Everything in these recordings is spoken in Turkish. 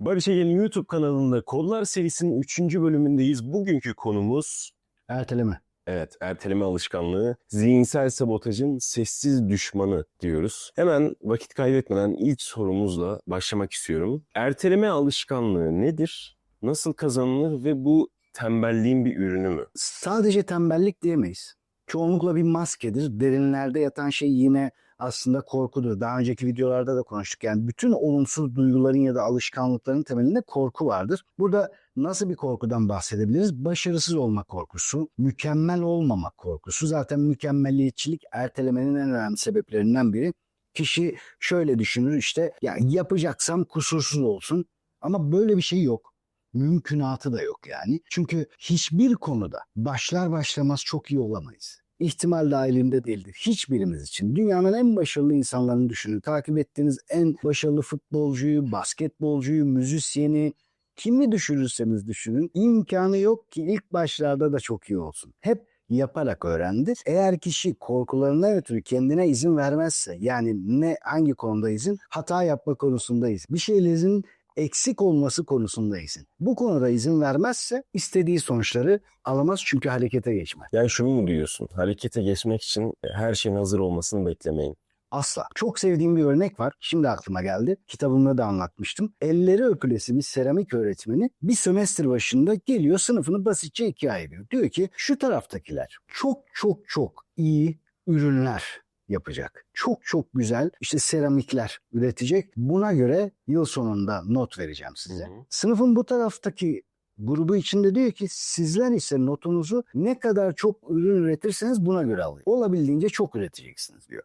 Barış Ege'nin YouTube kanalında Kollar serisinin 3. bölümündeyiz. Bugünkü konumuz Erteleme. evet erteleme alışkanlığı, zihinsel sabotajın sessiz düşmanı diyoruz. Hemen vakit kaybetmeden ilk sorumuzla başlamak istiyorum. Erteleme alışkanlığı nedir? Nasıl kazanılır ve bu tembelliğin bir ürünü mü? Sadece tembellik diyemeyiz. Çoğunlukla bir maskedir. Derinlerde yatan şey yine aslında korkudur. Daha önceki videolarda da konuştuk. Yani bütün olumsuz duyguların ya da alışkanlıkların temelinde korku vardır. Burada nasıl bir korkudan bahsedebiliriz? Başarısız olma korkusu, mükemmel olmama korkusu. Zaten mükemmelliyetçilik ertelemenin en önemli sebeplerinden biri. Kişi şöyle düşünür işte ya yapacaksam kusursuz olsun ama böyle bir şey yok. Mümkünatı da yok yani. Çünkü hiçbir konuda başlar başlamaz çok iyi olamayız. İhtimal dahilinde değildir. Hiçbirimiz için. Dünyanın en başarılı insanlarını düşünün. Takip ettiğiniz en başarılı futbolcuyu, basketbolcuyu, müzisyeni, kimi düşürürseniz düşünün. imkanı yok ki ilk başlarda da çok iyi olsun. Hep yaparak öğrendi. Eğer kişi korkularından ötürü kendine izin vermezse yani ne hangi konuda izin? Hata yapma konusunda izin. Bir şeylerin eksik olması konusunda izin. Bu konuda izin vermezse istediği sonuçları alamaz çünkü harekete geçmez. Yani şunu mu diyorsun? Harekete geçmek için her şeyin hazır olmasını beklemeyin. Asla. Çok sevdiğim bir örnek var. Şimdi aklıma geldi. Kitabımda da anlatmıştım. Elleri öpülesi bir seramik öğretmeni bir sömestr başında geliyor sınıfını basitçe ikiye ayırıyor. Diyor ki şu taraftakiler çok çok çok iyi ürünler yapacak. Çok çok güzel işte seramikler üretecek. Buna göre yıl sonunda not vereceğim size. Hı hı. Sınıfın bu taraftaki grubu içinde diyor ki sizler ise notunuzu ne kadar çok ürün üretirseniz buna göre alın. Olabildiğince çok üreteceksiniz diyor.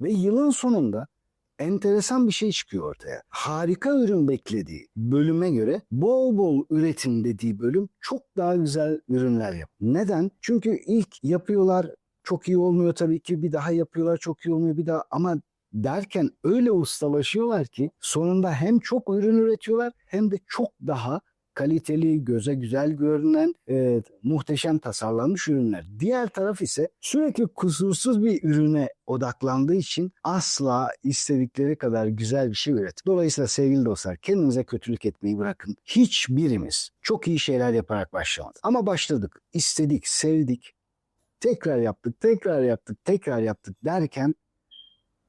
Ve yılın sonunda enteresan bir şey çıkıyor ortaya. Harika ürün beklediği bölüme göre bol bol üretim dediği bölüm çok daha güzel ürünler yap. Neden? Çünkü ilk yapıyorlar çok iyi olmuyor tabii ki bir daha yapıyorlar çok iyi olmuyor bir daha ama derken öyle ustalaşıyorlar ki sonunda hem çok ürün üretiyorlar hem de çok daha kaliteli, göze güzel görünen, e, muhteşem tasarlanmış ürünler. Diğer taraf ise sürekli kusursuz bir ürüne odaklandığı için asla istedikleri kadar güzel bir şey üret. Dolayısıyla sevgili dostlar kendinize kötülük etmeyi bırakın. Hiçbirimiz çok iyi şeyler yaparak başlamadık. Ama başladık, istedik, sevdik, tekrar yaptık, tekrar yaptık, tekrar yaptık derken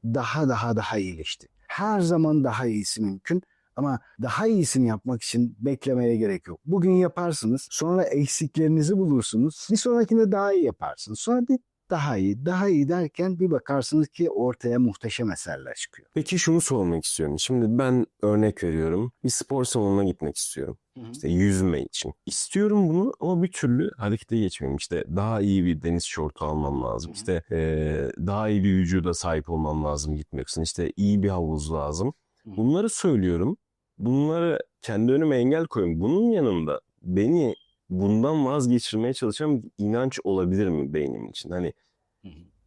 daha daha daha iyileşti. Her zaman daha iyisi mümkün. Ama daha iyisini yapmak için beklemeye gerek yok. Bugün yaparsınız, sonra eksiklerinizi bulursunuz. Bir sonrakinde daha iyi yaparsınız. Sonra bir daha iyi, daha iyi derken bir bakarsınız ki ortaya muhteşem eserler çıkıyor. Peki şunu sormak istiyorum. Şimdi ben örnek veriyorum. Bir spor salonuna gitmek istiyorum. İşte yüzme için. İstiyorum bunu ama bir türlü harekete geçmiyorum. İşte daha iyi bir deniz şortu almam lazım. Hı hı. İşte eee, daha iyi bir vücuda sahip olmam lazım gitmek için. İşte iyi bir havuz lazım. Hı. Bunları söylüyorum. Bunları kendi önüme engel koyuyorum. Bunun yanında beni bundan vazgeçirmeye çalışan bir inanç olabilir mi beynim için? Hani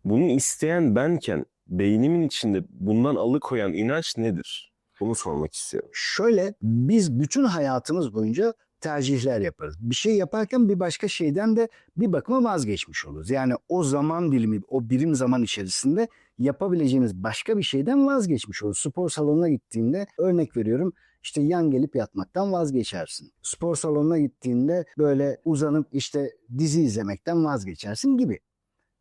bunu isteyen benken beynimin içinde bundan alıkoyan inanç nedir? Bunu sormak istiyorum. Şöyle biz bütün hayatımız boyunca tercihler yaparız. Bir şey yaparken bir başka şeyden de bir bakıma vazgeçmiş oluruz. Yani o zaman dilimi, o birim zaman içerisinde yapabileceğiniz başka bir şeyden vazgeçmiş oluruz. Spor salonuna gittiğinde örnek veriyorum işte yan gelip yatmaktan vazgeçersin. Spor salonuna gittiğinde böyle uzanıp işte dizi izlemekten vazgeçersin gibi.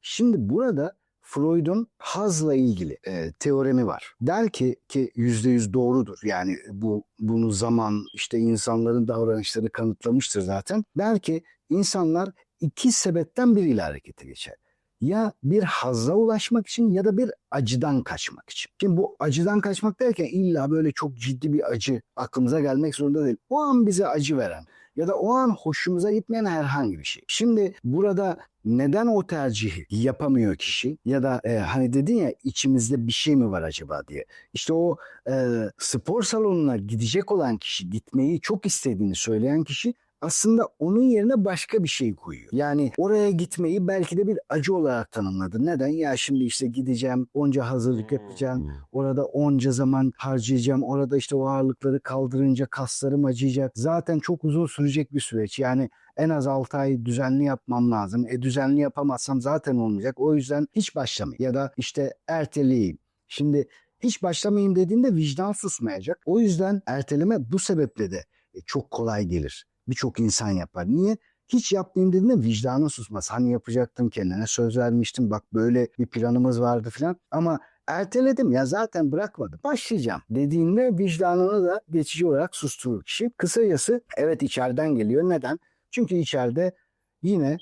Şimdi burada Freud'un hazla ilgili e, teoremi var. Der ki ki yüzde yüz doğrudur. Yani bu bunu zaman işte insanların davranışları kanıtlamıştır zaten. Der ki insanlar iki sebepten biriyle harekete geçer. Ya bir hazza ulaşmak için ya da bir acıdan kaçmak için. Şimdi bu acıdan kaçmak derken illa böyle çok ciddi bir acı aklımıza gelmek zorunda değil. O an bize acı veren ya da o an hoşumuza gitmeyen herhangi bir şey. Şimdi burada neden o tercihi yapamıyor kişi ya da e, hani dedin ya içimizde bir şey mi var acaba diye. İşte o e, spor salonuna gidecek olan kişi, gitmeyi çok istediğini söyleyen kişi aslında onun yerine başka bir şey koyuyor. Yani oraya gitmeyi belki de bir acı olarak tanımladı. Neden? Ya şimdi işte gideceğim, onca hazırlık yapacağım, Hmm. Orada onca zaman harcayacağım. Orada işte o ağırlıkları kaldırınca kaslarım acıyacak. Zaten çok uzun sürecek bir süreç. Yani en az 6 ay düzenli yapmam lazım. E düzenli yapamazsam zaten olmayacak. O yüzden hiç başlamayayım. Ya da işte erteleyeyim. Şimdi Hiç başlamayayım dediğinde vicdan susmayacak. O yüzden erteleme bu sebeple de e, çok kolay gelir. Birçok insan yapar. Niye? Hiç yapmayayım dediğinde vicdanın susmaz. Hani yapacaktım kendine söz vermiştim bak böyle bir planımız vardı falan. Ama erteledim ya zaten bırakmadım. Başlayacağım dediğinde vicdanını da geçici olarak susturur kişi. Kısacası evet içeriden geliyor. Neden? Çünkü içeride yine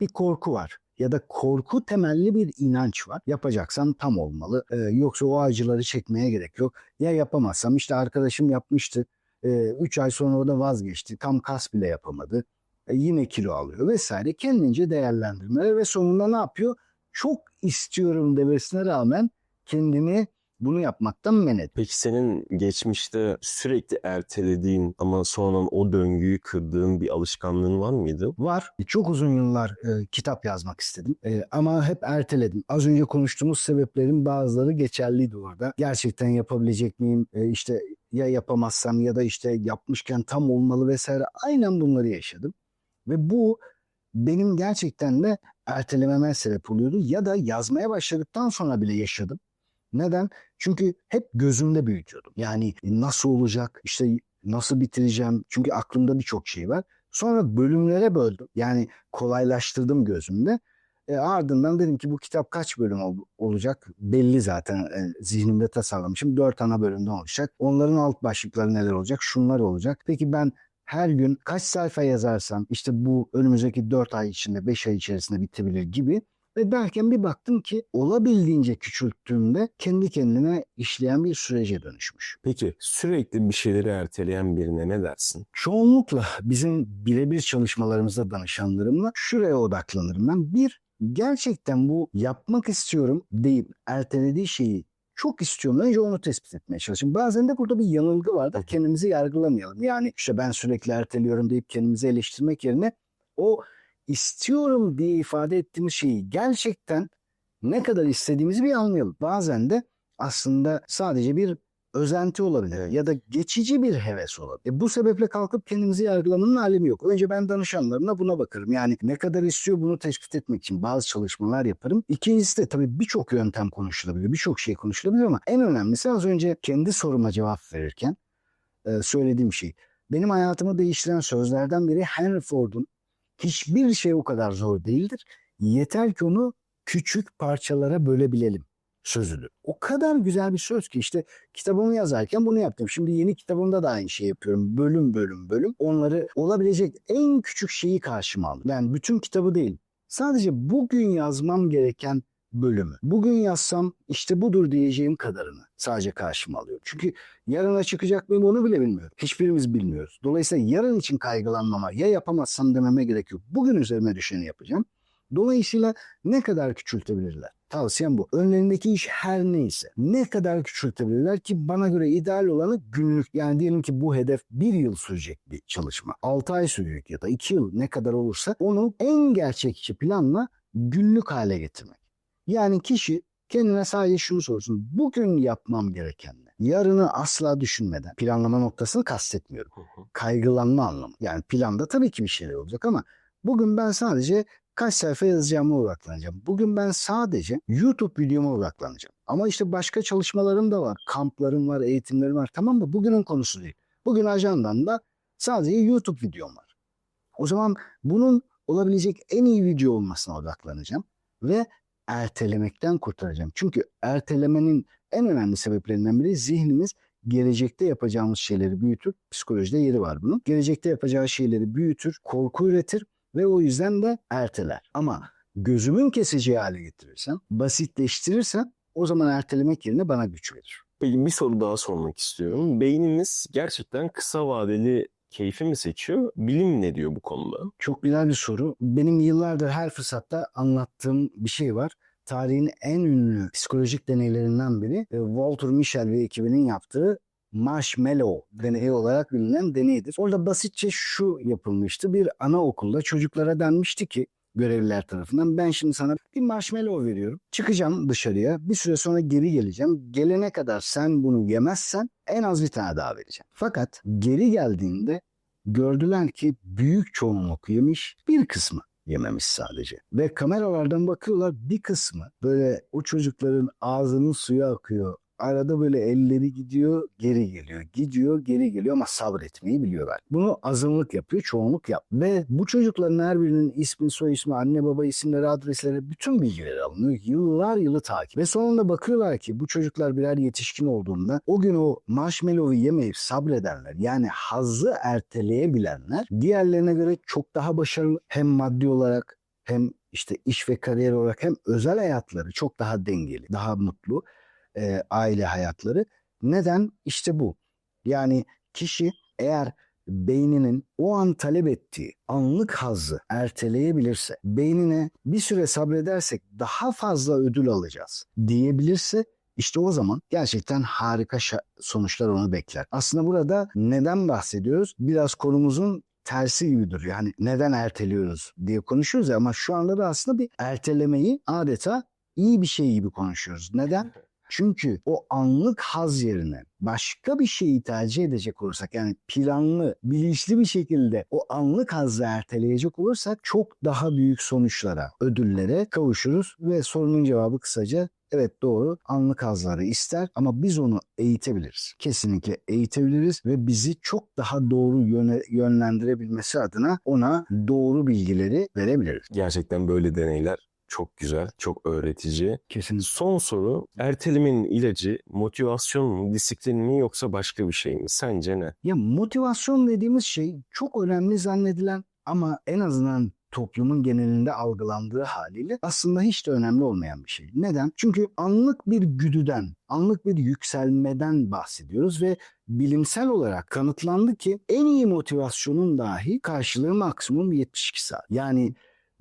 bir korku var ya da korku temelli bir inanç var. Yapacaksan tam olmalı. Ee, yoksa o acıları çekmeye gerek yok. Ya yapamazsam işte arkadaşım yapmıştı. 3 ay sonra o da vazgeçti. Tam kas bile yapamadı. E, yine kilo alıyor vesaire. Kendince değerlendirmeler ve sonunda ne yapıyor? Çok istiyorum demesine rağmen kendini bunu yapmaktan men ediyor. Peki senin geçmişte sürekli ertelediğin ama sonra o döngüyü kırdığın bir alışkanlığın var mıydı? Var. Çok uzun yıllar e, kitap yazmak istedim. E, ama hep erteledim. Az önce konuştuğumuz sebeplerin bazıları geçerliydi orada. Gerçekten yapabilecek miyim? E, işte ya yapamazsam ya da işte yapmışken tam olmalı vesaire. Aynen bunları yaşadım. Ve bu benim gerçekten de ertelememe sebep oluyordu. Ya da yazmaya başladıktan sonra bile yaşadım. Neden? Çünkü hep gözümde büyütüyordum. Yani nasıl olacak, işte nasıl bitireceğim. Çünkü aklımda birçok şey var. Sonra bölümlere böldüm. Yani kolaylaştırdım gözümde. E, ardından dedim ki bu kitap kaç bölüm ol- olacak? Belli zaten e, zihnimde tasarlamışım. Dört ana bölümden olacak. Onların alt başlıkları neler olacak? Şunlar olacak. Peki ben her gün kaç sayfa yazarsam işte bu önümüzdeki dört ay içinde, beş ay içerisinde bitebilir gibi. Ve derken bir baktım ki olabildiğince küçülttüğümde kendi kendine işleyen bir sürece dönüşmüş. Peki sürekli bir şeyleri erteleyen birine ne dersin? Çoğunlukla bizim birebir çalışmalarımızda danışanlarımla şuraya odaklanırım ben. Bir, gerçekten bu yapmak istiyorum deyip ertelediği şeyi çok istiyorum. Önce onu tespit etmeye çalışın. Bazen de burada bir yanılgı var da kendimizi yargılamayalım. Yani işte ben sürekli erteliyorum deyip kendimizi eleştirmek yerine o istiyorum diye ifade ettiğimiz şeyi gerçekten ne kadar istediğimizi bir anlayalım. Bazen de aslında sadece bir özenti olabilir ya da geçici bir heves olabilir. E bu sebeple kalkıp kendimizi yargılamanın alemi yok. Önce ben danışanlarımla buna bakarım. Yani ne kadar istiyor bunu tespit etmek için bazı çalışmalar yaparım. İkincisi de tabii birçok yöntem konuşulabilir, birçok şey konuşulabilir ama en önemlisi az önce kendi soruma cevap verirken e, söylediğim şey. Benim hayatımı değiştiren sözlerden biri Henry Ford'un hiçbir şey o kadar zor değildir. Yeter ki onu küçük parçalara bölebilelim sözüdür. O kadar güzel bir söz ki işte kitabımı yazarken bunu yaptım. Şimdi yeni kitabımda da aynı şeyi yapıyorum. Bölüm bölüm bölüm. Onları olabilecek en küçük şeyi karşıma aldım. Yani bütün kitabı değil. Sadece bugün yazmam gereken bölümü. Bugün yazsam işte budur diyeceğim kadarını sadece karşıma alıyorum. Çünkü yarına çıkacak mıyım onu bile bilmiyorum. Hiçbirimiz bilmiyoruz. Dolayısıyla yarın için kaygılanmama ya yapamazsam dememe gerek yok. Bugün üzerime düşeni yapacağım. Dolayısıyla ne kadar küçültebilirler? Tavsiyem bu. Önlerindeki iş her neyse ne kadar küçültebilirler ki bana göre ideal olanı günlük yani diyelim ki bu hedef bir yıl sürecek bir çalışma. 6 ay sürecek ya da 2 yıl ne kadar olursa onu en gerçekçi planla günlük hale getirmek. Yani kişi kendine sadece şunu sorsun. Bugün yapmam gereken ne? Yarını asla düşünmeden planlama noktasını kastetmiyorum. Kaygılanma anlamı. Yani planda tabii ki bir şeyler olacak ama bugün ben sadece kaç sayfa yazacağıma odaklanacağım. Bugün ben sadece YouTube videoma odaklanacağım. Ama işte başka çalışmalarım da var. Kamplarım var, eğitimlerim var. Tamam mı? Bugünün konusu değil. Bugün ajandamda sadece YouTube videom var. O zaman bunun olabilecek en iyi video olmasına odaklanacağım. Ve ertelemekten kurtaracağım. Çünkü ertelemenin en önemli sebeplerinden biri zihnimiz gelecekte yapacağımız şeyleri büyütür. Psikolojide yeri var bunun. Gelecekte yapacağı şeyleri büyütür, korku üretir ve o yüzden de erteler. Ama gözümün keseceği hale getirirsem, basitleştirirsem o zaman ertelemek yerine bana güç verir. Peki bir soru daha sormak istiyorum. Beynimiz gerçekten kısa vadeli keyfi mi seçiyor? Bilim ne diyor bu konuda? Çok güzel bir soru. Benim yıllardır her fırsatta anlattığım bir şey var. Tarihin en ünlü psikolojik deneylerinden biri e, Walter Mischel ve ekibinin yaptığı Marshmallow deneyi olarak bilinen deneydir. Orada basitçe şu yapılmıştı. Bir anaokulda çocuklara denmişti ki görevliler tarafından ben şimdi sana bir marshmallow veriyorum. Çıkacağım dışarıya. Bir süre sonra geri geleceğim. Gelene kadar sen bunu yemezsen en az bir tane daha vereceğim. Fakat geri geldiğinde gördüler ki büyük çoğunluk yemiş, bir kısmı yememiş sadece. Ve kameralardan bakıyorlar bir kısmı böyle o çocukların ağzının suyu akıyor, arada böyle elleri gidiyor geri geliyor. Gidiyor geri geliyor ama sabretmeyi biliyorlar. Bunu azınlık yapıyor çoğunluk yap. Ve bu çocukların her birinin ismi soy ismi anne baba isimleri adresleri bütün bilgileri alınıyor. Yıllar yılı takip. Ve sonunda bakıyorlar ki bu çocuklar birer yetişkin olduğunda o gün o marshmallow'u yemeyip sabredenler yani hazzı erteleyebilenler diğerlerine göre çok daha başarılı hem maddi olarak hem işte iş ve kariyer olarak hem özel hayatları çok daha dengeli, daha mutlu e, aile hayatları. Neden? İşte bu. Yani kişi eğer beyninin o an talep ettiği anlık hazzı erteleyebilirse, beynine bir süre sabredersek daha fazla ödül alacağız diyebilirse işte o zaman gerçekten harika sonuçlar onu bekler. Aslında burada neden bahsediyoruz? Biraz konumuzun tersi gibi duruyor. Yani neden erteliyoruz diye konuşuyoruz ya ama şu anda da aslında bir ertelemeyi adeta iyi bir şey gibi konuşuyoruz. Neden? Çünkü o anlık haz yerine başka bir şeyi tercih edecek olursak yani planlı, bilinçli bir şekilde o anlık hazzı erteleyecek olursak çok daha büyük sonuçlara, ödüllere kavuşuruz ve sorunun cevabı kısaca evet doğru anlık hazları ister ama biz onu eğitebiliriz. Kesinlikle eğitebiliriz ve bizi çok daha doğru yöne, yönlendirebilmesi adına ona doğru bilgileri verebiliriz. Gerçekten böyle deneyler çok güzel, çok öğretici. Kesinlikle. Son soru, ertelemenin ilacı motivasyon mu, disiplin mi yoksa başka bir şey mi? Sence ne? Ya motivasyon dediğimiz şey çok önemli zannedilen ama en azından toplumun genelinde algılandığı haliyle aslında hiç de önemli olmayan bir şey. Neden? Çünkü anlık bir güdüden, anlık bir yükselmeden bahsediyoruz ve bilimsel olarak kanıtlandı ki en iyi motivasyonun dahi karşılığı maksimum 72 saat. Yani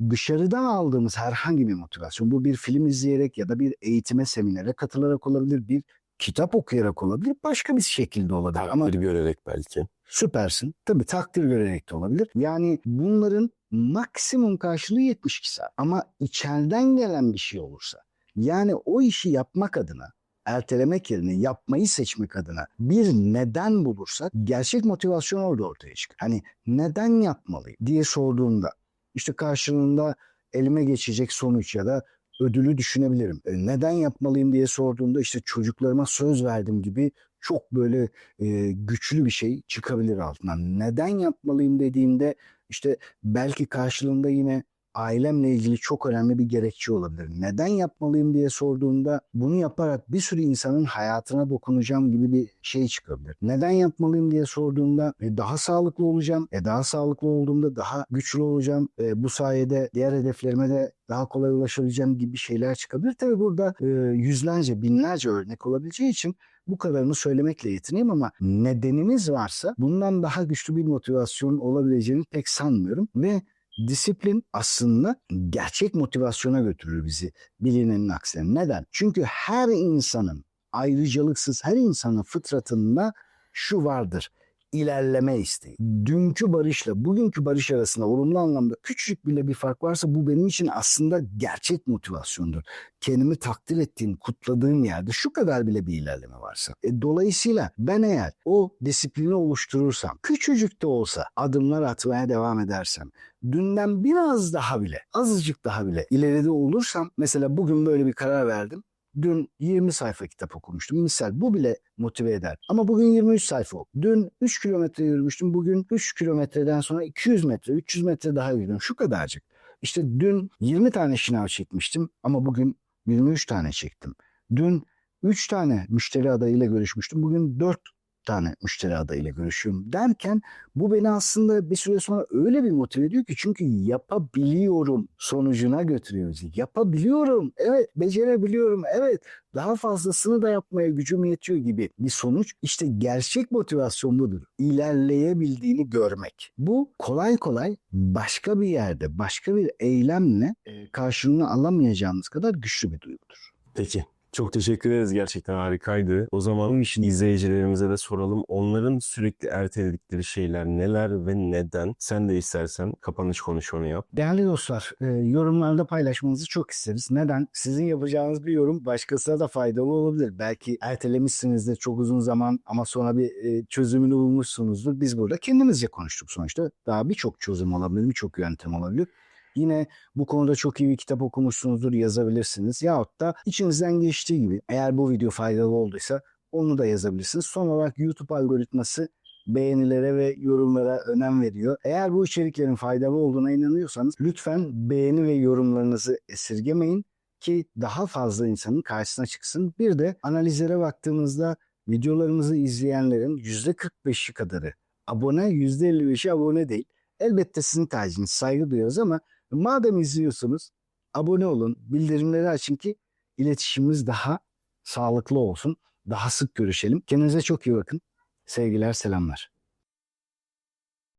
dışarıdan aldığımız herhangi bir motivasyon bu bir film izleyerek ya da bir eğitime seminere katılarak olabilir, bir kitap okuyarak olabilir, başka bir şekilde olabilir. Ama Takdir görerek belki. Süpersin. Tabii takdir görerek de olabilir. Yani bunların maksimum karşılığı 72 saat. Ama içeriden gelen bir şey olursa yani o işi yapmak adına ertelemek yerine yapmayı seçmek adına bir neden bulursak gerçek motivasyon orada ortaya çıkıyor. Hani neden yapmalıyım diye sorduğumda işte karşılığında elime geçecek sonuç ya da ödülü düşünebilirim. E, neden yapmalıyım diye sorduğumda işte çocuklarıma söz verdim gibi çok böyle e, güçlü bir şey çıkabilir altından. Neden yapmalıyım dediğimde işte belki karşılığında yine ailemle ilgili çok önemli bir gerekçe olabilir. Neden yapmalıyım diye sorduğunda bunu yaparak bir sürü insanın hayatına dokunacağım gibi bir şey çıkabilir. Neden yapmalıyım diye sorduğunda e, daha sağlıklı olacağım. E, daha sağlıklı olduğumda daha güçlü olacağım. E, bu sayede diğer hedeflerime de daha kolay ulaşabileceğim gibi şeyler çıkabilir. Tabii burada e, yüzlerce, binlerce örnek olabileceği için bu kadarını söylemekle yetineyim ama nedeniniz varsa bundan daha güçlü bir motivasyon olabileceğini pek sanmıyorum ve disiplin aslında gerçek motivasyona götürür bizi bilinenin aksine. Neden? Çünkü her insanın ayrıcalıksız her insanın fıtratında şu vardır. İlerleme isteği. Dünkü barışla bugünkü barış arasında olumlu anlamda küçücük bile bir fark varsa bu benim için aslında gerçek motivasyondur. Kendimi takdir ettiğim, kutladığım yerde şu kadar bile bir ilerleme varsa. E, dolayısıyla ben eğer o disiplini oluşturursam, küçücük de olsa adımlar atmaya devam edersem, dünden biraz daha bile, azıcık daha bile ileride olursam, mesela bugün böyle bir karar verdim. Dün 20 sayfa kitap okumuştum. Misal bu bile motive eder. Ama bugün 23 sayfa oku. Dün 3 kilometre yürümüştüm. Bugün 3 kilometreden sonra 200 metre, 300 metre daha yürüdüm. Şu kadarcık. İşte dün 20 tane şınav çekmiştim ama bugün 23 tane çektim. Dün 3 tane müşteri adayıyla görüşmüştüm. Bugün 4 tane müşteri adayıyla görüşüyorum derken bu beni aslında bir süre sonra öyle bir motive ediyor ki çünkü yapabiliyorum sonucuna götürüyor bizi. Yapabiliyorum, evet becerebiliyorum, evet daha fazlasını da yapmaya gücüm yetiyor gibi bir sonuç. İşte gerçek motivasyon budur. İlerleyebildiğini görmek. Bu kolay kolay başka bir yerde, başka bir eylemle karşılığını alamayacağımız kadar güçlü bir duygudur. Peki. Çok teşekkür ederiz. Gerçekten harikaydı. O zaman izleyicilerimize de soralım. Onların sürekli erteledikleri şeyler neler ve neden? Sen de istersen kapanış konuşmanı yap. Değerli dostlar, e, yorumlarda paylaşmanızı çok isteriz. Neden? Sizin yapacağınız bir yorum başkasına da faydalı olabilir. Belki ertelemişsinizdir çok uzun zaman ama sonra bir e, çözümünü bulmuşsunuzdur. Biz burada kendimizce konuştuk sonuçta. Daha birçok çözüm olabilir, birçok yöntem olabilir. Yine bu konuda çok iyi bir kitap okumuşsunuzdur yazabilirsiniz. Yahut da içinizden geçtiği gibi eğer bu video faydalı olduysa onu da yazabilirsiniz. Son olarak YouTube algoritması beğenilere ve yorumlara önem veriyor. Eğer bu içeriklerin faydalı olduğuna inanıyorsanız lütfen beğeni ve yorumlarınızı esirgemeyin ki daha fazla insanın karşısına çıksın. Bir de analizlere baktığımızda videolarımızı izleyenlerin %45'i kadarı abone, %55'i abone değil. Elbette sizin tercihiniz saygı duyuyoruz ama madem izliyorsunuz abone olun, bildirimleri açın ki iletişimimiz daha sağlıklı olsun. Daha sık görüşelim. Kendinize çok iyi bakın. Sevgiler, selamlar.